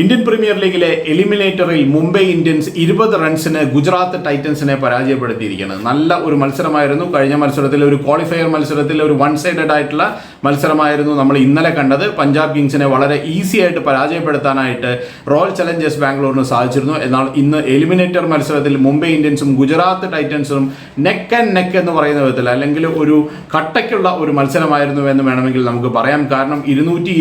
Indian Premier ലീഗിലെ എലിമിനേറ്ററിൽ Mumbai Indians ഇരുപത് റൺസിന് ഗുജറാത്ത് ടൈറ്റൻസിനെ പരാജയപ്പെടുത്തിയിരിക്കുകയാണ് നല്ല ഒരു മത്സരമായിരുന്നു. കഴിഞ്ഞ മത്സരത്തിൽ ഒരു ക്വാളിഫയർ മത്സരത്തിൽ ഒരു വൺ സൈഡഡ് ആയിട്ടുള്ള മത്സരമായിരുന്നു നമ്മൾ ഇന്നലെ കണ്ടത്. പഞ്ചാബ് കിങ്സിനെ വളരെ ഈസി ആയിട്ട് പരാജയപ്പെടുത്താനായിട്ട് റോയൽ ചലഞ്ചേഴ്സ് ബാംഗ്ലൂരിന് സാധിച്ചിരുന്നു. എന്നാൽ ഇന്ന് എലിമിനേറ്റർ മത്സരത്തിൽ മുംബൈ ഇന്ത്യൻസും ഗുജറാത്ത് ടൈറ്റൻസും നെക്ക് ആൻഡ് നെക്ക് എന്ന് പറയുന്ന വിധത്തിൽ അല്ലെങ്കിൽ ഒരു കട്ടയ്ക്കുള്ള ഒരു മത്സരമായിരുന്നു എന്ന് വേണമെങ്കിൽ നമുക്ക് പറയാം. കാരണം ഇരുന്നൂറ്റി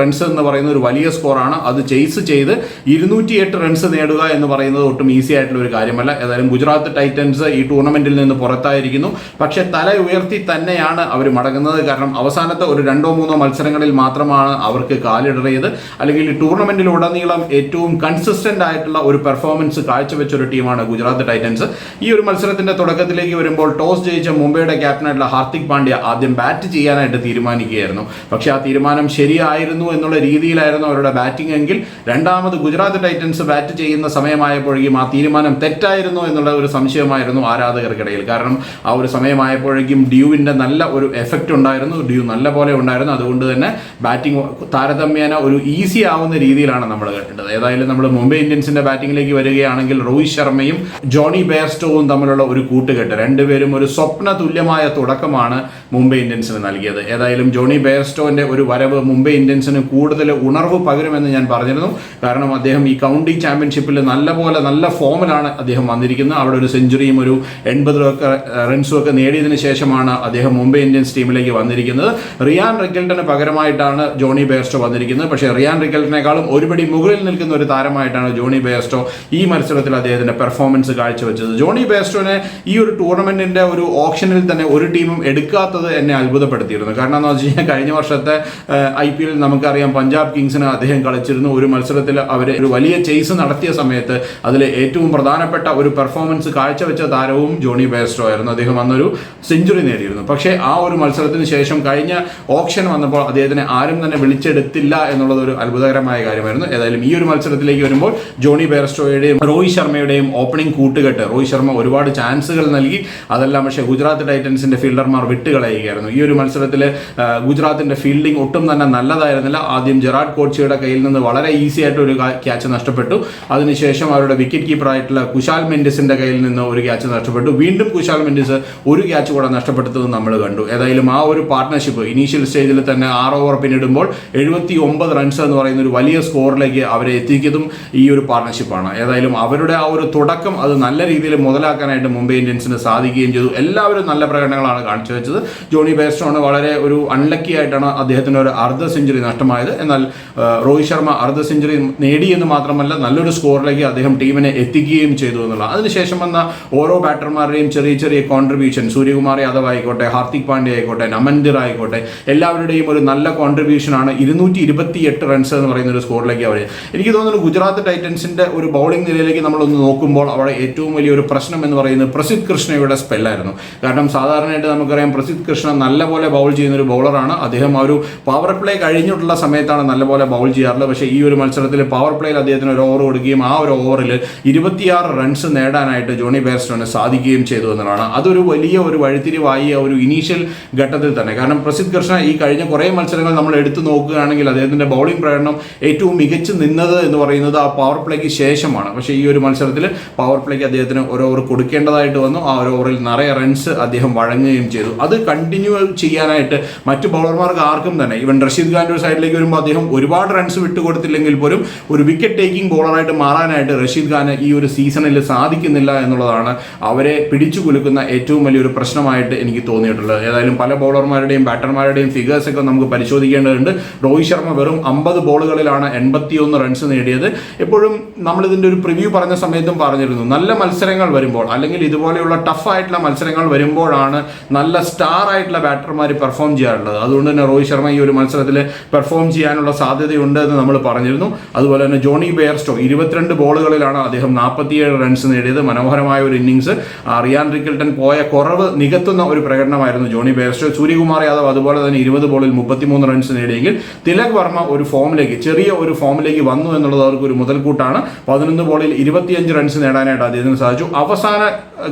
റൺസ് എന്ന് പറയുന്ന ഒരു വലിയ സ്കോറാണ് അത് ചേസ് ചെയ്ത് ഇരുന്നൂറ്റി എട്ട് റൺസ് നേടുക എന്ന് പറയുന്നത് ഒട്ടും ഈസി ആയിട്ടുള്ള ഒരു കാര്യമല്ല. ഏതായാലും ഗുജറാത്ത് ടൈറ്റൻസ് ഈ ടൂർണമെന്റിൽ നിന്ന് പുറത്തായിരിക്കുന്നു. പക്ഷെ തല ഉയർത്തി തന്നെയാണ് അവർ മടങ്ങുന്നത്. കാരണം അവസാനത്തെ ഒരു രണ്ടോ മൂന്നോ മത്സരങ്ങളിൽ മാത്രമാണ് അവർക്ക് കാലിടറിയത്. അല്ലെങ്കിൽ ഈ ടൂർണമെന്റിലുടനീളം ഏറ്റവും കൺസിസ്റ്റന്റ് ആയിട്ടുള്ള ഒരു പെർഫോമൻസ് കാഴ്ചവെച്ച ഒരു ടീമാണ് ഗുജറാത്ത് ടൈറ്റൻസ് ഈ ഒരു മത്സരത്തിന്റെ തുടക്കത്തിലേക്ക് വരുമ്പോൾ ടോസ് ജയിച്ച മുംബൈയുടെ ക്യാപ്റ്റനായിട്ടുള്ള ഹാർദിക് പാണ്ഡ്യ ആദ്യം ബാറ്റ് ചെയ്യാനായിട്ട് തീരുമാനിക്കുകയായിരുന്നു. പക്ഷേ ആ തീരുമാനം ശരിയായിരുന്നു എന്നുള്ള രീതിയിലായിരുന്നു അവരുടെ ബാറ്റിംഗ് എങ്കിൽ രണ്ടാമത് ഗുജറാത്ത് ടൈറ്റൻസ് ബാറ്റ് ചെയ്യുന്ന സമയമായപ്പോഴേക്കും ആ തീരുമാനം തെറ്റായിരുന്നു എന്നുള്ള ഒരു സംശയമായിരുന്നു ആരാധകർക്കിടയിൽ. കാരണം ആ ഒരു സമയമായപ്പോഴേക്കും ഡ്യൂവിന്റെ നല്ല ഒരു എഫക്റ്റ് ഉണ്ടായിരുന്നു. ഡ്യൂ നല്ല പോലെ ഉണ്ടായിരുന്നു. അതുകൊണ്ട് തന്നെ ബാറ്റിംഗ് താരതമ്യേന ഒരു ഈസി ആവുന്ന രീതിയിലാണ് നമ്മൾ കണ്ടത്. ഏതായാലും നമ്മൾ മുംബൈ ഇന്ത്യൻസിന്റെ ബാറ്റിംഗിലേക്ക് വരികയാണെങ്കിൽ രോഹിത് ശർമ്മയും ജോണി ബെയർസ്റ്റോവും തമ്മിലുള്ള ഒരു കൂട്ടുകെട്ട് രണ്ടുപേരും ഒരു സ്വപ്ന തുല്യമായ തുടക്കമാണ് മുംബൈ ഇന്ത്യൻസിന് നൽകിയത്. ഏതായാലും ജോണി ബെയർസ്റ്റോന്റെ ഒരു വരവ് മുംബൈ ഇന്ത്യൻസിന് കൂടുതൽ ഉണർവ് പകരുമെന്ന് ഞാൻ പറഞ്ഞിരുന്നു കാരണം അദ്ദേഹം ഈ കൗണ്ടി ചാമ്പ്യൻഷിപ്പിൽ നല്ല പോലെ നല്ല ഫോമിലാണ് അദ്ദേഹം വന്നിരിക്കുന്നത്. അവിടെ ഒരു സെഞ്ചുറിയും ഒരു എൺപതിലൊക്കെ റൺസും ഒക്കെ നേടിയതിന് ശേഷമാണ് അദ്ദേഹം മുംബൈ ഇന്ത്യൻസ് ടീമിലേക്ക് വന്നിരിക്കുന്നത്. റിയാൻ റിക്കൽട്ടന് പകരമായിട്ടാണ് ജോണി ബെയർസ്റ്റോ വന്നിരിക്കുന്നത്. പക്ഷേ റിയാൻ റിക്കൽട്ടിനേക്കാളും ഒരുപടി മുകളിൽ നിൽക്കുന്ന ഒരു താരമായിട്ടാണ് ജോണി ബെയർസ്റ്റോ ഈ മത്സരത്തിൽ അദ്ദേഹത്തിന്റെ പെർഫോമൻസ് കാഴ്ചവെച്ചത്. ജോണി ബെയർസ്റ്റോനെ ഈ ഒരു ടൂർണമെന്റിന്റെ ഒരു ഓപ്ഷനിൽ തന്നെ ഒരു ടീമും എടുക്കാത്തത് എന്നെ അത്ഭുതപ്പെടുത്തിയിരുന്നു. കാരണം എന്ന് വെച്ച് കഴിഞ്ഞാൽ കഴിഞ്ഞ വർഷത്തെ ഐ പി എല്ലിൽ നമുക്കറിയാം പഞ്ചാബ് കിങ്സിന് അദ്ദേഹം കളിച്ചിരുന്നു. ഒരു മത്സരത്തിൽ അവർ ഒരു വലിയ ചേസ് നടത്തിയ സമയത്ത് അതിൽ ഏറ്റവും പ്രധാനപ്പെട്ട ഒരു പെർഫോമൻസ് കാഴ്ചവെച്ച താരവും ജോണി ബേസ്റ്റോ ആയിരുന്നു അദ്ദേഹം അന്നൊരു സെഞ്ചുറി നേടിയിരുന്നു. പക്ഷേ ആ ഒരു മത്സരത്തിന് ശേഷം കഴിഞ്ഞ ഓപ്ഷൻ വന്നപ്പോൾ അദ്ദേഹത്തിനെ ആരും തന്നെ വിളിച്ചെടുത്തില്ല എന്നുള്ളത് ഒരു അത്ഭുതകരമായ കാര്യമായിരുന്നു. ഏതായാലും ഈ ഒരു മത്സരത്തിലേക്ക് വരുമ്പോൾ ജോണി ബേർസ്റ്റോയുടെയും രോഹിത് ശർമ്മയുടെയും ഓപ്പണിംഗ് കൂട്ടുകെട്ട് രോഹിത് ശർമ്മ ഒരുപാട് ചാൻസുകൾ നൽകി. അതെല്ലാം പക്ഷേ ഗുജറാത്ത് ടൈറ്റൻസിന്റെ ഫീൽഡർമാർ വിട്ടുകളയുകയായിരുന്നു. ഈ ഒരു മത്സരത്തിൽ ഗുജറാത്തിന്റെ ഫീൽഡിംഗ് ഒട്ടും തന്നെ നല്ലതായിരുന്നില്ല. ആദ്യം ജെറാഡ് കോച്ചിയുടെ കയ്യിൽ നിന്ന് വളരെ ഈസി ആയിട്ട് ഒരു ക്യാച്ച് നഷ്ടപ്പെട്ടു. അതിനുശേഷം അവരുടെ വിക്കറ്റ് കീപ്പർ ആയിട്ടുള്ള കുശാൽ മെൻഡിസിന്റെ കയ്യിൽ നിന്ന് ഒരു ക്യാച്ച് നഷ്ടപ്പെട്ടു. വീണ്ടും കുശാൽ മെൻഡിസ് ഒരു ക്യാച്ച് കൂടെ നഷ്ടപ്പെടുത്തത് നമ്മൾ കണ്ടു. ഏതായാലും ആ ഒരു പാർട്ട്ണർഷിപ്പ് ഇനീഷ്യൽ സ്റ്റേജിൽ തന്നെ ആറ് ഓവർ പിന്നിടുമ്പോൾ എഴുപത്തി ഒമ്പത് റൺസ് എന്ന് പറയുന്ന ഒരു വലിയ സ്കോറിലേക്ക് അവരെ എത്തിക്കുന്നതും ഈ ഒരു പാർട്ട്ണർഷിപ്പാണ് ഏതായാലും അവരുടെ ആ ഒരു തുടക്കം അത് നല്ല രീതിയിൽ മുതലാക്കാനായിട്ട് മുംബൈ ഇന്ത്യൻസിന് സാധിക്കുകയും ചെയ്തു. എല്ലാവരും നല്ല പ്രകടനങ്ങളാണ് കാണിച്ചു വെച്ചത്. ജോണി ബേസ്റ്റോണ് വളരെ ഒരു അൺലക്കി ആയിട്ടാണ് അദ്ദേഹത്തിന് ഒരു അർദ്ധ സെഞ്ചുറി നഷ്ടമായത്. എന്നാൽ രോഹിത് ശർമ്മ അർദ്ധ സെഞ്ചുറി എന്ന് മാത്രമല്ല നല്ലൊരു സ്കോറിലേക്ക് അദ്ദേഹം ടീമിനെ എത്തിക്കുകയും ചെയ്തു എന്നുള്ള അതിനുശേഷം വന്ന ഓരോ ബാറ്റർമാരുടെയും ചെറിയ ചെറിയ കോൺട്രിബ്യൂഷൻ സൂര്യകുമാർ യാദവ് ആയിക്കോട്ടെ ഹാർദിക് പാണ്ഡ്യ ആയിക്കോട്ടെ നമൻദിർ ആയിക്കോട്ടെ എല്ലാവരുടെയും ഒരു നല്ല കോൺട്രിബ്യൂഷനാണ് ഇരുന്നൂറ്റി ഇരുപത്തി എട്ട് റൺസ് എന്ന് പറയുന്ന ഒരു സ്കോറിലേക്ക് അവർ. എനിക്ക് തോന്നുന്നു ഗുജറാത്ത് ടൈറ്റൻസിന്റെ ഒരു ബൗളിംഗ് നിലയിലേക്ക് നമ്മളൊന്ന് നോക്കുമ്പോൾ അവിടെ ഏറ്റവും വലിയൊരു പ്രശ്നം എന്ന് പറയുന്നത് പ്രസിദ്ധ് കൃഷ്ണയുടെ സ്പെല്ലായിരുന്നു കാരണം സാധാരണയായിട്ട് നമുക്കറിയാം പ്രസിദ്ധ് കൃഷ്ണ നല്ലപോലെ ബൗൾ ചെയ്യുന്ന ഒരു ബൗളറാണ് അദ്ദേഹം ആ ഒരു പവർ പ്ലേ കഴിഞ്ഞിട്ടുള്ള സമയത്താണ് നല്ലപോലെ ബൗൾ ചെയ്യാറുള്ളത്. പക്ഷേ ഈ ഒരു മത്സരത്തിൽ പവർ പ്ലേയിൽ അദ്ദേഹത്തിന് ഒരു ഓവർ കൊടുക്കുകയും ആ ഒരു ഓവറിൽ ഇരുപത്തിയാറ് റൺസ് നേടാനായിട്ട് ജോണി ബേർസ്റ്റോന് സാധിക്കുകയും ചെയ്തു എന്നുള്ളതാണ്. അതൊരു വലിയ ഒരു വഴിത്തിരിവായി ഒരു ഇനീഷ്യൽ ഘട്ടത്തിൽ തന്നെ. കാരണം പ്രസിദ്ധ് കൃഷ്ണ ഈ കഴിഞ്ഞ കുറേ മത്സരങ്ങൾ നമ്മൾ എടുത്തു നോക്കുകയാണെങ്കിൽ അദ്ദേഹത്തിന്റെ ബൗളിംഗ് പ്രകടനം ഏറ്റവും മികച്ചു നിന്നത് എന്ന് പറയുന്നത് ആ പവർ പ്ലേക്ക് ശേഷമാണ്. പക്ഷേ ഈ ഒരു മത്സരത്തിൽ പവർ പ്ലേക്ക് അദ്ദേഹത്തിന് ഒരു ഓവർ കൊടുക്കേണ്ടതായിട്ട് വന്നു. ആ ഒരു ഓവറിൽ നിറയെ റൺസ് അദ്ദേഹം വഴങ്ങുകയും ചെയ്തു. അത് കണ്ടിന്യൂ ചെയ്യാനായിട്ട് മറ്റു ബൗളർമാർക്ക് ആർക്കും തന്നെ ഇവൻ റഷീദ് ഖാന്റെ ഒരു സൈഡിലേക്ക് വരുമ്പോൾ അദ്ദേഹം ഒരുപാട് റൺസ് വിട്ടുകൊടുത്തില്ലെങ്കിൽ പോലും ഒരു വിക്കറ്റ് ടേക്കിംഗ് ബോളറായിട്ട് മാറാനായിട്ട് റഷീദ് ഖാന് ഈ ഒരു സീസണിൽ സാധിക്കുന്നില്ല എന്നുള്ളതാണ് അവരെ പിടിച്ചു കുലുക്കുന്ന ഏറ്റവും വലിയൊരു പ്രശ്നമായിട്ട് എനിക്ക് തോന്നിയിട്ടുള്ളത്. ഏതായാലും പല ബോളർമാരുടെയും ബാറ്റർമാരുടെയും ഫിഗേഴ്സ് ഒക്കെ നമുക്ക് പരിശോധിക്കേണ്ടതുണ്ട്. രോഹിത് ശർമ്മ വെറും അമ്പത് ബോളുകളിലാണ് എൺപത്തിയൊന്ന് റൺസ് നേടിയത്. എപ്പോഴും നമ്മളിതിന്റെ ഒരു പ്രിവ്യൂ പറഞ്ഞ സമയത്തും പറഞ്ഞിരുന്നു നല്ല മത്സരങ്ങൾ വരുമ്പോൾ അല്ലെങ്കിൽ ഇതുപോലെയുള്ള ടഫ് ആയിട്ടുള്ള മത്സരങ്ങൾ വരുമ്പോഴാണ് നല്ല സ്റ്റാർ ആയിട്ടുള്ള ബാറ്റർമാർ പെർഫോം ചെയ്യാറുള്ളത്. അതുകൊണ്ട് തന്നെ രോഹിത് ശർമ്മ ഈ ഒരു മത്സരത്തിൽ പെർഫോം ചെയ്യാനുള്ള സാധ്യതയുണ്ട് എന്ന് നമ്മൾ പറഞ്ഞിരുന്നു പറഞ്ഞിരുന്നു. അതുപോലെ തന്നെ ജോണി ബെയർസ്റ്റോ ഇരുപത്തിരണ്ട് ബോളുകളിലാണ് അദ്ദേഹം നാൽപ്പത്തിയേഴ് റൺസ് നേടിയത്. മനോഹരമായ ഒരു ഇന്നിങ്സ് റിയാൻ റിക്കിൾട്ടൺ പോയ കുറവ് നികത്തുന്ന ഒരു പ്രകടനമായിരുന്നു ജോണി ബെയർസ്റ്റോ. സൂര്യകുമാർ യാദവ് അതുപോലെ തന്നെ ഇരുപത് ബോളിൽ മുപ്പത്തിമൂന്ന് റൺസ് നേടിയെങ്കിൽ തിലക് വർമ്മ ഒരു ഫോമിലേക്ക് ചെറിയ ഒരു ഫോമിലേക്ക് വന്നു എന്നുള്ളത് അവർക്ക് ഒരു മുതൽക്കൂട്ടാണ്. പതിനൊന്ന് ബോളിൽ ഇരുപത്തിയഞ്ച് റൺസ് നേടാനായിട്ട് അദ്ദേഹത്തിന് സാധിച്ചു. അവസാന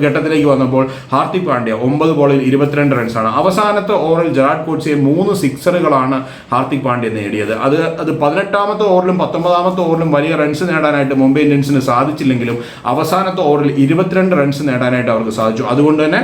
ഘട്ടത്തിലേക്ക് വന്നപ്പോൾ ഹാർദിക് പാണ്ഡ്യ ഒമ്പത് ബോളിൽ ഇരുപത്തിരണ്ട് റൺസാണ് അവസാനത്തെ ഓവറിൽ ജറാഡ് കോട്സിയെ മൂന്ന് സിക്സറുകളാണ് ഹാർദിക് പാണ്ഡ്യ നേടിയത്. അത് അത് പതിനെട്ടാമത്തെ ഓവറിലും പത്തൊമ്പതാമത്തെ ഓവറിലും വലിയ റൺസ് നേടാനായിട്ട് മുംബൈ ഇന്ത്യൻസിന് സാധിച്ചില്ലെങ്കിലും അവസാനത്തെ ഓവറിൽ ഇരുപത്തിരണ്ട് റൺസ് നേടാനായിട്ട് അവർക്ക് സാധിച്ചു. അതുകൊണ്ട് തന്നെ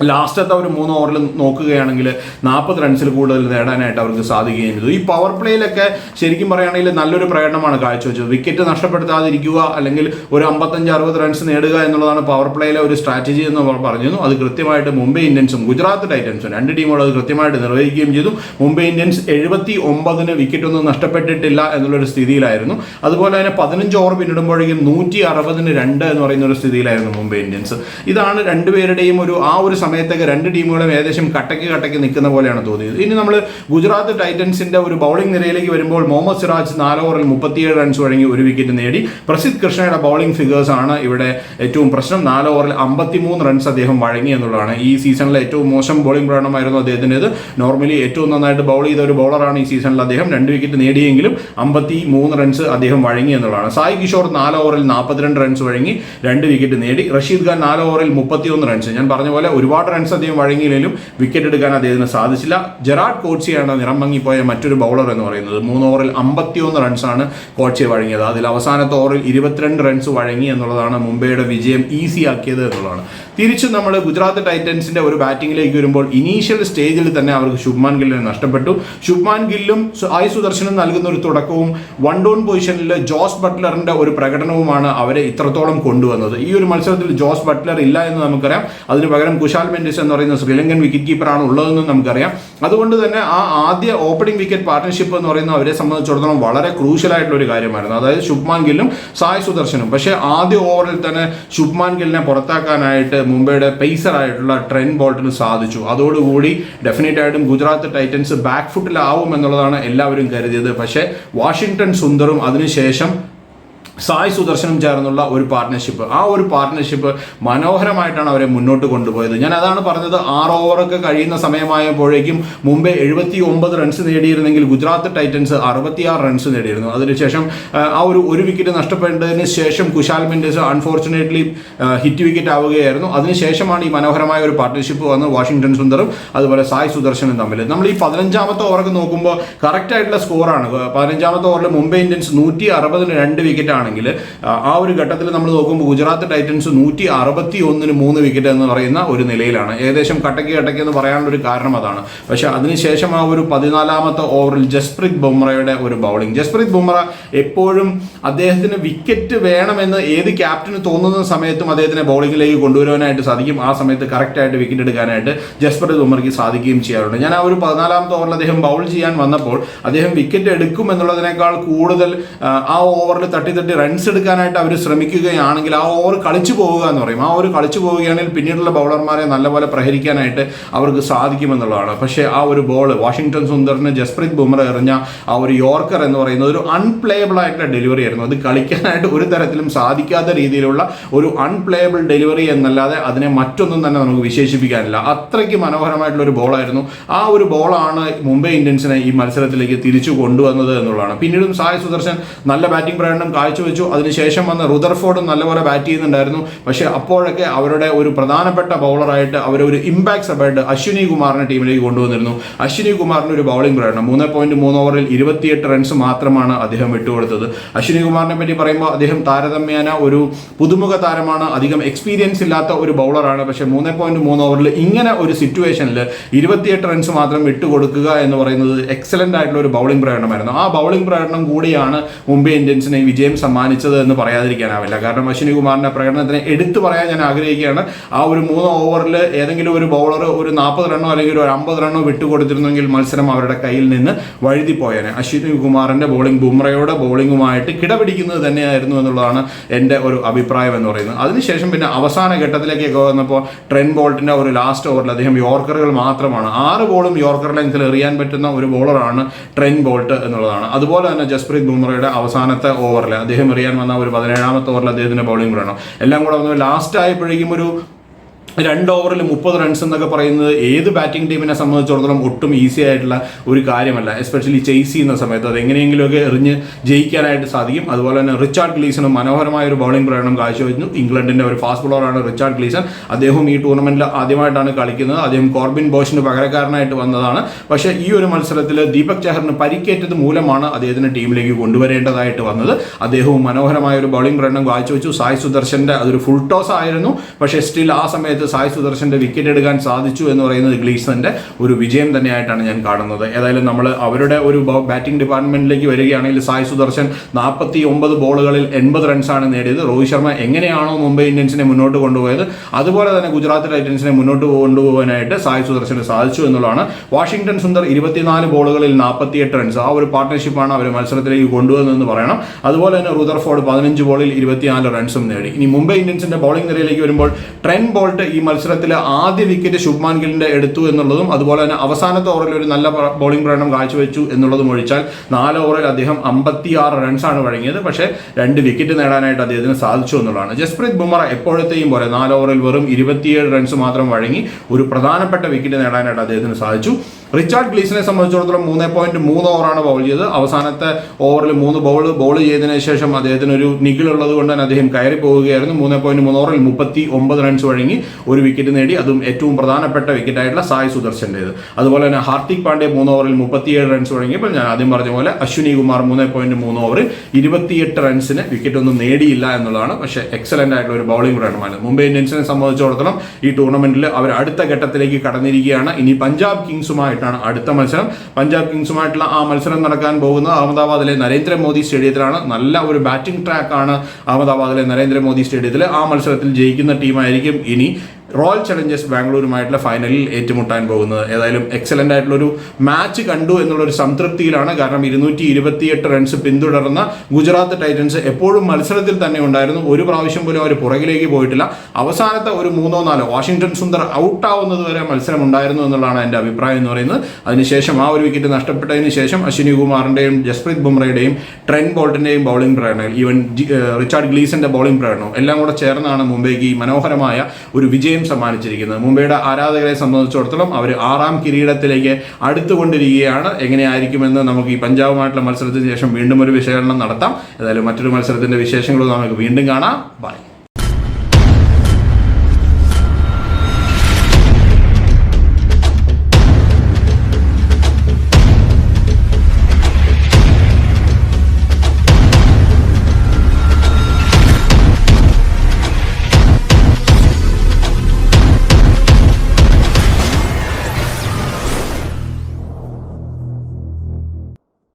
ലാസ്റ്റത്തെ ഒരു മൂന്ന് ഓവറിൽ നോക്കുകയാണെങ്കിൽ നാൽപ്പത് റൺസിൽ കൂടുതൽ നേടാനായിട്ട് അവർക്ക് സാധിക്കുകയും ചെയ്തു. ഈ പവർ പ്ലേയിലൊക്കെ ശരിക്കും പറയുകയാണെങ്കിൽ നല്ലൊരു പ്രകടനമാണ് കാഴ്ചവെച്ചത്. വിക്കറ്റ് നഷ്ടപ്പെടുത്താതിരിക്കുക അല്ലെങ്കിൽ ഒരു അമ്പത്തഞ്ച് അറുപത് റൺസ് നേടുക എന്നുള്ളതാണ് പവർ പ്ലേയിലെ ഒരു സ്ട്രാറ്റജി എന്ന് പറഞ്ഞിരുന്നു. അത് കൃത്യമായിട്ട് മുംബൈ ഇന്ത്യൻസും ഗുജറാത്ത് ടൈറ്റൻസും രണ്ട് ടീമുകളും അത് കൃത്യമായിട്ട് നിർവഹിക്കുകയും ചെയ്തു. മുംബൈ ഇന്ത്യൻസ് എഴുപത്തി ഒമ്പതിന് വിക്കറ്റൊന്നും നഷ്ടപ്പെട്ടിട്ടില്ല എന്നുള്ളൊരു സ്ഥിതിയിലായിരുന്നു. അതുപോലെ തന്നെ പതിനഞ്ച് ഓവർ പിന്നിടുമ്പോഴേക്കും നൂറ്റി അറുപതിന് രണ്ട് എന്ന് പറയുന്ന ഒരു സ്ഥിതിയിലായിരുന്നു മുംബൈ ഇന്ത്യൻസ്. ഇതാണ് രണ്ടുപേരുടെയും ഒരു ആ ഒരു സമയത്തൊക്കെ രണ്ട് ടീമുകളും ഏകദേശം കട്ടയ്ക്ക് കട്ടയ്ക്ക് നിൽക്കുന്ന പോലെയാണ് തോന്നിയത്. ഇനി നമ്മൾ ഗുജറാത്ത് ടൈറ്റൻസിന്റെ ഒരു ബൗളിംഗ് നിരയിലേക്ക് വരുമ്പോൾ മുഹമ്മദ് സിറാജ് നാല് ഓവറിൽ മുപ്പത്തിയേഴ് റൺസ് വഴങ്ങി ഒരു വിക്കറ്റ് നേടി. പ്രസിദ്ധ് കൃഷ്ണയുടെ ബൗളിംഗ് ഫിഗേഴ്സ് ആണ് ഇവിടെ ഏറ്റവും പ്രശ്നം. നാല് ഓവറിൽ അമ്പത്തിമൂന്ന് റൺസ് അദ്ദേഹം വഴങ്ങി എന്നുള്ളതാണ്. ഈ സീസണിലെ ഏറ്റവും മോശം ബൗളിംഗ് പ്രകടനമായിരുന്നു അദ്ദേഹത്തിന്റെത്. നോർമലി ഏറ്റവും നന്നായിട്ട് ബൗൾ ചെയ്ത ഒരു ബൗളറാണ് ഈ സീസണിൽ അദ്ദേഹം. രണ്ട് വിക്കറ്റ് നേടിയെങ്കിലും അമ്പത്തി മൂന്ന് റൺസ് അദ്ദേഹം വഴങ്ങി എന്നുള്ളതാണ്. സായി കിഷോർ നാല് ഓവറിൽ നാൽപ്പത്തിരണ്ട് റൺസ് വഴങ്ങി രണ്ട് വിക്കറ്റ് നേടി. റഷീദ് ഖാൻ നാല് ഓവറിൽ മുപ്പത്തിയൊന്ന് റൺസ് ഞാൻ പറഞ്ഞ പോലെ ഒരുപാട് റൺസ് അദ്ദേഹം വഴങ്ങിയില്ലെങ്കിലും വിക്കറ്റ് എടുക്കാൻ അദ്ദേഹത്തിന് സാധിച്ചില്ല. ജെറാഡ് കോച്ചിയാണ് നിറം മങ്ങിപ്പോയ മറ്റൊരു ബൗളർ എന്ന് പറയുന്നത്. മൂന്ന് ഓവറിൽ അമ്പത്തിയൊന്ന് റൺസാണ് കോച്ചിയെ വഴങ്ങിയത്. അതിൽ അവസാനത്തെ ഓവറിൽ ഇരുപത്തിരണ്ട് റൺസ് വഴങ്ങി എന്നുള്ളതാണ് മുംബൈയുടെ വിജയം ഈസി ആക്കിയത് എന്നുള്ളതാണ്. തിരിച്ചും നമ്മൾ ഗുജറാത്ത് ടൈറ്റൻസിന്റെ ഒരു ബാറ്റിംഗിലേക്ക് വരുമ്പോൾ ഇനീഷ്യൽ സ്റ്റേജിൽ തന്നെ അവർക്ക് ശുഭ്മാൻ ഗില്ലിനെ നഷ്ടപ്പെട്ടു. ശുഭ്മാൻ ഗില്ലും ആയി സുദർശനും നൽകുന്ന ഒരു തുടക്കവും വൺ ഡൗൺ പൊസിഷനിൽ ജോസ് ബട്ട്ലറിന്റെ ഒരു പ്രകടനവുമാണ് അവരെ ഇത്രത്തോളം കൊണ്ടുവന്നത്. ഈ ഒരു മത്സരത്തിൽ ജോസ് ബട്ട്ലർ ഇല്ല എന്ന് നമുക്കറിയാം. അതിന് പകരം മെൻഡിസ് എന്ന് പറയുന്ന ശ്രീലങ്കൻ വിക്കറ്റ് കീപ്പറാണ് ഉള്ളതെന്നും നമുക്കറിയാം. അതുകൊണ്ട് തന്നെ ആ ആദ്യ ഓപ്പണിംഗ് വിക്കറ്റ് പാർട്ട്ണർഷിപ്പ് എന്ന് പറയുന്ന അവരെ സംബന്ധിച്ചിടത്തോളം വളരെ ക്രൂഷ്യൽ ആയിട്ടുള്ള ഒരു കാര്യമായിരുന്നു. അതായത് ശുഭ്മാൻ ഗില്ലും സായ് സുദർശനും. പക്ഷേ ആദ്യ ഓവറിൽ തന്നെ ശുഭ്മാൻ ഗില്ലിനെ പുറത്താക്കാനായിട്ട് മുംബൈയുടെ പേസർ ആയിട്ടുള്ള ട്രെൻ ബോൾട്ടിന് സാധിച്ചു. അതോടുകൂടി ഡെഫിനറ്റ് ആയിട്ടും ഗുജറാത്ത് ടൈറ്റൻസ് ബാക്ക് ഫുട്ടിലാവും എന്നുള്ളതാണ് എല്ലാവരും കരുതിയത്. പക്ഷേ വാഷിംഗ്ടൺ സുന്ദറും അതിനുശേഷം സായ് സുദർശനും ചേർന്നുള്ള ഒരു പാർട്ട്ണർഷിപ്പ് ആ ഒരു പാർട്ട്ണർഷിപ്പ് മനോഹരമായിട്ടാണ് അവരെ മുന്നോട്ട് കൊണ്ടുപോയത്. ഞാൻ അതാണ് പറഞ്ഞത് ആറ് ഓവറൊക്കെ കഴിയുന്ന സമയമായപ്പോഴേക്കും മുംബൈ എഴുപത്തി ഒമ്പത് റൺസ് നേടിയിരുന്നെങ്കിൽ ഗുജറാത്ത് ടൈറ്റൻസ് അറുപത്തിയാറ് റൺസ് നേടിയിരുന്നു. അതിനുശേഷം ആ, ഒരു ഒരു വിക്കറ്റ് നഷ്ടപ്പെട്ടതിന് ശേഷം Kusal Mendis unfortunately hit wicket ആവുകയായിരുന്നു. അതിനുശേഷമാണ് ഈ മനോഹരമായ ഒരു പാർട്ട്ണർഷിപ്പ് വന്ന് വാഷിംഗ്ടൺ സുന്ദറും അതുപോലെ സായ് സുദർശനും തമ്മിൽ. നമ്മൾ ഈ പതിനഞ്ചാമത്തെ ഓവറൊക്കെ നോക്കുമ്പോൾ കറക്റ്റ് ആയിട്ടുള്ള സ്കോറാണ് പതിനഞ്ചാമത്തെ ഓവറിൽ മുംബൈ ഇന്ത്യൻസ് നൂറ്റി അറുപതിന് രണ്ട് വിക്കറ്റ് ആണെങ്കിൽ ആ ഒരു ഘട്ടത്തിൽ നമ്മൾ നോക്കുമ്പോൾ ഗുജറാത്ത് ടൈറ്റൻസ് നൂറ്റി അറുപത്തി ഒന്നിന് മൂന്ന് വിക്കറ്റ് എന്ന് പറയുന്ന ഒരു നിലയിലാണ്. ഏകദേശം കട്ടക്ക് കട്ടക്ക് എന്ന് പറയാനുള്ള ഒരു കാരണം അതാണ്. പക്ഷെ അതിനുശേഷം ആ ഒരു പതിനാലാമത്തെ ഓവറിൽ ജസ്പ്രീത് ബുംറയുടെ ഒരു ബൗളിംഗ്. ജസ്പ്രീത് ബുംറ എപ്പോഴും അദ്ദേഹത്തിന് വിക്കറ്റ് വേണമെന്ന് ഏത് ക്യാപ്റ്റന് തോന്നുന്ന സമയത്തും അദ്ദേഹത്തിനെ ബൗളിങ്ങിലേക്ക് കൊണ്ടുവരാനായിട്ട് സാധിക്കും. ആ സമയത്ത് കറക്റ്റായിട്ട് വിക്കറ്റ് എടുക്കാനായിട്ട് ജസ്പ്രീത് ബുംറയ്ക്ക് സാധിക്കുകയും ചെയ്യാറുണ്ട്. ഞാൻ ആ ഒരു പതിനാലാമത്തെ ഓവറിൽ അദ്ദേഹം ബൗൾ ചെയ്യാൻ വന്നപ്പോൾ അദ്ദേഹം വിക്കറ്റ് എടുക്കും എന്നുള്ളതിനേക്കാൾ കൂടുതൽ ആ ഓവറിൽ തട്ടി തട്ടി റൺസ് എടുക്കാനായിട്ട് അവർ ശ്രമിക്കുകയാണെങ്കിൽ ആ ഓവർ കളിച്ചു പോവുക എന്ന് പറയും. ആ ഓവർ കളിച്ചു പോവുകയാണെങ്കിൽ പിന്നീടുള്ള ബൗളർമാരെ നല്ലപോലെ പ്രഹരിക്കാനായിട്ട് അവർക്ക് സാധിക്കുമെന്നുള്ളതാണ്. പക്ഷേ ആ ഒരു ബോൾ വാഷിങ്ടൺ സുന്ദറിന് ജസ്പ്രീത് ബുംറ എറിഞ്ഞ ആ ഒരു യോർക്കർ എന്ന് പറയുന്നത് ഒരു അൺപ്ലേയബിൾ ആയിട്ടുള്ള ഡെലിവറി ആയിരുന്നു. അത് കളിക്കാനായിട്ട് ഒരു തരത്തിലും സാധിക്കാത്ത രീതിയിലുള്ള ഒരു അൺപ്ലേയബിൾ ഡെലിവറി എന്നല്ലാതെ അതിനെ മറ്റൊന്നും തന്നെ നമുക്ക് വിശേഷിപ്പിക്കാനില്ല. അത്രയ്ക്ക് മനോഹരമായിട്ടുള്ള ഒരു ബോളായിരുന്നു ആ ഒരു ബോളാണ് മുംബൈ ഇന്ത്യൻസിനെ ഈ മത്സരത്തിലേക്ക് തിരിച്ചു കൊണ്ടുവന്നത് എന്നുള്ളതാണ്. പിന്നീടും സായ് സുദർശൻ നല്ല ബാറ്റിംഗ് പ്രകടനം കാഴ്ചവെച്ചു അതിനുശേഷം വന്ന് റുദർഫോർഡും നല്ലപോലെ ബാറ്റ് ചെയ്യുന്നുണ്ടായിരുന്നു. പക്ഷേ അപ്പോഴൊക്കെ അവരുടെ ഒരു പ്രധാനപ്പെട്ട ബൗളറായിട്ട് അവർ ഒരു ഇമ്പാക്ട് സബായിട്ട് അശ്വിനി കുമാറിനെ ടീമിലേക്ക് കൊണ്ടുവന്നിരുന്നു. അശ്വിനി കുമാറിന്റെ ഒരു ബൗളിംഗ് പ്രകടനം. മൂന്ന് പോയിന്റ് മൂന്ന് ഓവറിൽ ഇരുപത്തിയെട്ട് റൺസ് മാത്രമാണ് അദ്ദേഹം വിട്ടുകൊടുത്തത്. അശ്വിനി കുമാറിനെ പറ്റി പറയുമ്പോൾ അദ്ദേഹം താരതമ്യേന ഒരു പുതുമുഖ താരമാണ്. അധികം എക്സ്പീരിയൻസ് ഇല്ലാത്ത ഒരു ബൗളറാണ് പക്ഷേ മൂന്ന് പോയിന്റ് മൂന്ന് ഓവറിൽ ഇങ്ങനെ ഒരു സിറ്റുവേഷനിൽ ഇരുപത്തിയെട്ട് റൺസ് മാത്രം വിട്ടുകൊടുക്കുക എന്ന് പറയുന്നത് എക്സലന്റ് ആയിട്ടുള്ള ഒരു ബൗളിംഗ് പ്രകടനമായിരുന്നു. ആ ബൗളിംഗ് പ്രകടനം കൂടിയാണ് മുംബൈ ഇന്ത്യൻസിനെ വിജയം സമ്മാനിച്ചത് എന്ന് പറയാതിരിക്കാനാവില്ല കാരണം അശ്വിനി കുമാറിന്റെ പ്രകടനത്തിന് എടുത്തു പറയാൻ ഞാൻ ആഗ്രഹിക്കുകയാണ്. ആ ഒരു മൂന്ന് ഓവറിൽ ഏതെങ്കിലും ഒരു ബൗളർ ഒരു നാൽപ്പത് റണ്ണോ അല്ലെങ്കിൽ ഒരു അമ്പത് റണ്ണോ വിട്ടുകൊടുത്തിരുന്നെങ്കിൽ മത്സരം അവരുടെ കയ്യിൽ നിന്ന് വഴുതി പോയേനെ അശ്വിനി കുമാറിന്റെ ബോളിംഗ് ബുംറയുടെ ബോളിംഗുമായിട്ട് കിടപിടിക്കുന്നത് തന്നെയായിരുന്നു എന്നുള്ളതാണ് എന്റെ ഒരു അഭിപ്രായം എന്ന് പറയുന്നത്. അതിനുശേഷം പിന്നെ അവസാന ഘട്ടത്തിലേക്കൊക്കെ വന്നപ്പോൾ ട്രെൻ ബോൾട്ടിന്റെ ഒരു ലാസ്റ്റ് ഓവറിൽ അദ്ദേഹം യോർക്കറുകൾ മാത്രമാണ്. ആറ് ബോളും യോർക്കർ ലെങ്ത്തിൽ എറിയാൻ പറ്റുന്ന ഒരു ബോളറാണ് ട്രെൻ ബോൾട്ട് എന്നുള്ളതാണ്. അതുപോലെ തന്നെ ജസ്പ്രീത് ബുംറയുടെ അവസാനത്തെ ഓവറിൽ അദ്ദേഹം എറിയാൻ വന്ന ഒരു പതിനേഴാമത്തെ ഓവറിൽ അദ്ദേഹത്തിന്റെ ബൗളിംഗ് വേണം എല്ലാം കൂടെ ഒന്ന് ലാസ്റ്റ് ആയപ്പോഴേക്കും ഒരു രണ്ട് ഓവറിൽ മുപ്പത് റൺസ് എന്നൊക്കെ പറയുന്നത് ഏത് ബാറ്റിംഗ് ടീമിനെ സംബന്ധിച്ചിടത്തോളം ഒട്ടും ഈസി ആയിട്ടുള്ള ഒരു കാര്യമല്ല. എസ്പെഷ്യലി ചേസ് ചെയ്യുന്ന സമയത്ത് അത് എങ്ങനെയെങ്കിലുമൊക്കെ എറിഞ്ഞ് ജയിക്കാനായിട്ട് സാധിക്കും. അതുപോലെ തന്നെ റിച്ചാർഡ് ഗ്ലീസണും മനോഹരമായ ഒരു ബൗളിംഗ് പ്രകടനം കാഴ്ചവെച്ചു. ഇംഗ്ലണ്ടിന്റെ ഒരു ഫാസ്റ്റ് ബോളറാണ് റിച്ചാർഡ് ഗ്ലീസൺ. അദ്ദേഹം ഈ ടൂർണമെന്റിൽ ആദ്യമായിട്ടാണ് കളിക്കുന്നത്. അദ്ദേഹം കോർബിൻ ബോഷിന് പകരക്കാരനായിട്ട് വന്നതാണ്. പക്ഷേ ഈ ഒരു മത്സരത്തിൽ ദീപക് ചഹറിന് പരിക്കേറ്റത് മൂലമാണ് അദ്ദേഹത്തിന് ടീമിലേക്ക് കൊണ്ടുവരേണ്ടതായിട്ട് വന്നത്. അദ്ദേഹവും മനോഹരമായ ഒരു ബൗളിംഗ് പ്രകടനം കാഴ്ചവെച്ചു. സായ് സുദർശന്റെ അതൊരു ഫുൾ ടോസ് ആയിരുന്നു. പക്ഷേ സ്റ്റിൽ ആ സമയത്ത് സായ് സുദർശന്റെ വിക്കറ്റ് എടുക്കാൻ സാധിച്ചു എന്ന് പറയുന്നത് ഗ്ലീസന്റെ ഒരു വിജയം തന്നെയായിട്ടാണ് ഞാൻ കാണുന്നത്. ഏതായാലും നമ്മൾ അവരുടെ ഒരു ബാറ്റിംഗ് ഡിപ്പാർട്ട്മെന്റിലേക്ക് വരികയാണെങ്കിൽ സായ് സുദർശൻ നാൽപ്പത്തി ഒമ്പത് ബോളുകളിൽ എൺപത് റൺസാണ് നേടിയത്. രോഹിത് ശർമ്മ എങ്ങനെയാണോ മുംബൈ ഇന്ത്യൻസിനെ മുന്നോട്ട് കൊണ്ടുപോയത് അതുപോലെ തന്നെ ഗുജറാത്ത് ടൈറ്റൻസിനെ മുന്നോട്ട് കൊണ്ടുപോകാനായിട്ട് സായ് സുദർശന് സാധിച്ചു എന്നുള്ളതാണ്. വാഷിംഗ്ടൺ സുന്ദർ ഇരുപത്തിനാല് ബോളുകളിൽ നാൽപ്പത്തിയെട്ട് റൺസ് ആ ഒരു പാർട്ട്ണർഷിപ്പാണ് അവർ മത്സരത്തിലേക്ക് കൊണ്ടുവന്നതെന്ന് പറയണം. അതുപോലെ തന്നെ റുദർഫോർഡ് പതിനഞ്ച് ബോളിൽ ഇരുപത്തിനാല് റൺസും നേടി. ഇനി മുംബൈ ഇന്ത്യൻസിന്റെ ബോളിംഗ് നിരയിലേക്ക് വരുമ്പോൾ ട്രെൻ ബോൾട്ട് ഈ മത്സരത്തിൽ ആദ്യ വിക്കറ്റ് ശുഭ്മാൻ ഗില്ലിന്റെ എടുത്തു എന്നുള്ളതും അതുപോലെ തന്നെ അവസാനത്തെ ഓവറിൽ ഒരു നല്ല ബോളിംഗ് പ്രകടനം കാഴ്ചവെച്ചു എന്നുള്ളതും ഒഴിച്ചാൽ നാല് ഓവറിൽ അദ്ദേഹം അമ്പത്തിയാറ് റൺസാണ് വഴങ്ങിയത്. പക്ഷേ രണ്ട് വിക്കറ്റ് നേടാനായിട്ട് അദ്ദേഹത്തിന് സാധിച്ചു എന്നുള്ളതാണ്. ജസ്പ്രീത് ബുമറ എപ്പോഴത്തെയും പോലെ നാല് ഓവറിൽ വെറും ഇരുപത്തിയേഴ് റൺസ് മാത്രം വഴങ്ങി ഒരു പ്രധാനപ്പെട്ട വിക്കറ്റ് നേടാനായിട്ട് അദ്ദേഹത്തിന് സാധിച്ചു. റിച്ചാർഡ് ഗ്ലീസിനെ സംബന്ധിച്ചിടത്തോളം മൂന്ന് പോയിന്റ് മൂന്ന് ഓവറാണ് ബൗൾ ചെയ്തത്. അവസാനത്തെ ഓവറിൽ മൂന്ന് ബോൾ ബോൾ ചെയ്തതിനു ശേഷം അദ്ദേഹത്തിന് ഒരു നിഖിലുള്ളത് കൊണ്ട് തന്നെ അദ്ദേഹം കയറി പോവുകയായിരുന്നു. മൂന്ന് പോയിന്റ് മൂന്ന് ഓവറിൽ മുപ്പത്തി ഒമ്പത് റൺസ് വഴങ്ങി ഒരു വിക്കറ്റ് നേടി. അതും ഏറ്റവും പ്രധാനപ്പെട്ട വിക്കറ്റായിട്ടുള്ള സായ് സുദർശന്റേത് അതുപോലെ തന്നെ ഹാർദിക് പാണ്ഡ്യ മൂന്ന് ഓവറിൽ മുപ്പത്തിയേഴ് റൺസ് വഴങ്ങിയപ്പോൾ ഞാൻ ആദ്യം പറഞ്ഞ പോലെ അശ്വിനി കുമാർ മൂന്ന് പോയിന്റ് മൂന്ന് ഓവറിൽ ഇരുപത്തിയെട്ട് റൺസിന് വിക്കറ്റ് ഒന്നും നേടിയില്ല എന്നുള്ളതാണ്. പക്ഷേ എക്സലന്റ് ആയിട്ടുള്ള ഒരു ബൗളിംഗ് പ്രകടനമാണ്. മുംബൈ ഇന്ത്യൻസിനെ സംബന്ധിച്ചിടത്തോളം ഈ ടൂർണമെന്റിൽ അവർ അടുത്ത ഘട്ടത്തിലേക്ക് കടന്നിരിക്കുകയാണ്. ഇനി പഞ്ചാബ് കിങ്സുമായിട്ടാണ് അടുത്ത മത്സരം. പഞ്ചാബ് കിങ്സുമായിട്ടുള്ള ആ മത്സരം നടക്കാൻ പോകുന്നത് അഹമ്മദാബാദിലെ നരേന്ദ്രമോദി സ്റ്റേഡിയത്തിലാണ്. നല്ല ഒരു ബാറ്റിംഗ് ട്രാക്കാണ് അഹമ്മദാബാദിലെ നരേന്ദ്രമോദി സ്റ്റേഡിയത്തിൽ ആ മത്സരത്തിൽ ജയിക്കുന്ന ടീമായിരിക്കും ഇനി റോയൽ ചലഞ്ചേഴ്സ് ബാംഗ്ലൂരുമായിട്ടുള്ള ഫൈനലിൽ ഏറ്റുമുട്ടാൻ പോകുന്നത്. ഏതായാലും ആയിട്ടുള്ള ഒരു മാച്ച് കണ്ടു എന്നുള്ള ഒരു സംതൃപ്തിയിലാണ്. കാരണം ഇരുന്നൂറ്റി ഇരുപത്തിയെട്ട് റൺസ് പിന്തുടർന്ന ഗുജറാത്ത് ടൈറ്റൻസ് എപ്പോഴും മത്സരത്തിൽ തന്നെ ഉണ്ടായിരുന്നു. ഒരു പ്രാവശ്യം പോലും അവർ പുറകിലേക്ക് പോയിട്ടില്ല. അവസാനത്തെ ഒരു മൂന്നോ നാലോ വാഷിംഗ്ടൺ സുന്ദർ ഔട്ട് ആവുന്നത് വരെ മത്സരം ഉണ്ടായിരുന്നു എന്നുള്ളതാണ് എന്റെ അഭിപ്രായം എന്ന് പറയുന്നത്. അതിനുശേഷം ആ ഒരു വിക്കറ്റ് നഷ്ടപ്പെട്ടതിന് ശേഷം അശ്വിനി കുമാറിന്റെയും ജസ്പ്രീത് ബുംറയുടെയും ട്രെൻ ബോൾട്ടിന്റെയും ബൗളിംഗ് പ്രകടനം ഈവൻ റിച്ചാർഡ് ഗ്ലീസിന്റെ ബൗളിംഗ് പ്രകടനവും എല്ലാം കൂടെ ചേർന്നാണ് മുംബൈക്ക് ഈ മനോഹരമായ ഒരു വിജയം സമ്മാനിച്ചിരിക്കുന്നത്. മുംബൈയുടെ ആരാധകരെ സംബന്ധിച്ചിടത്തോളം അവർ ആറാം കിരീടത്തിലേക്ക് അടുത്തുകൊണ്ടിരിക്കുകയാണ്. എങ്ങനെയായിരിക്കുമെന്ന് നമുക്ക് ഈ പഞ്ചാബുമായിട്ടുള്ള മത്സരത്തിന് ശേഷം വീണ്ടും ഒരു വിശകലനം നടത്താം. ഏതായാലും മറ്റൊരു മത്സരത്തിന്റെ വിശേഷങ്ങളും നമുക്ക് വീണ്ടും കാണാം. ബൈ.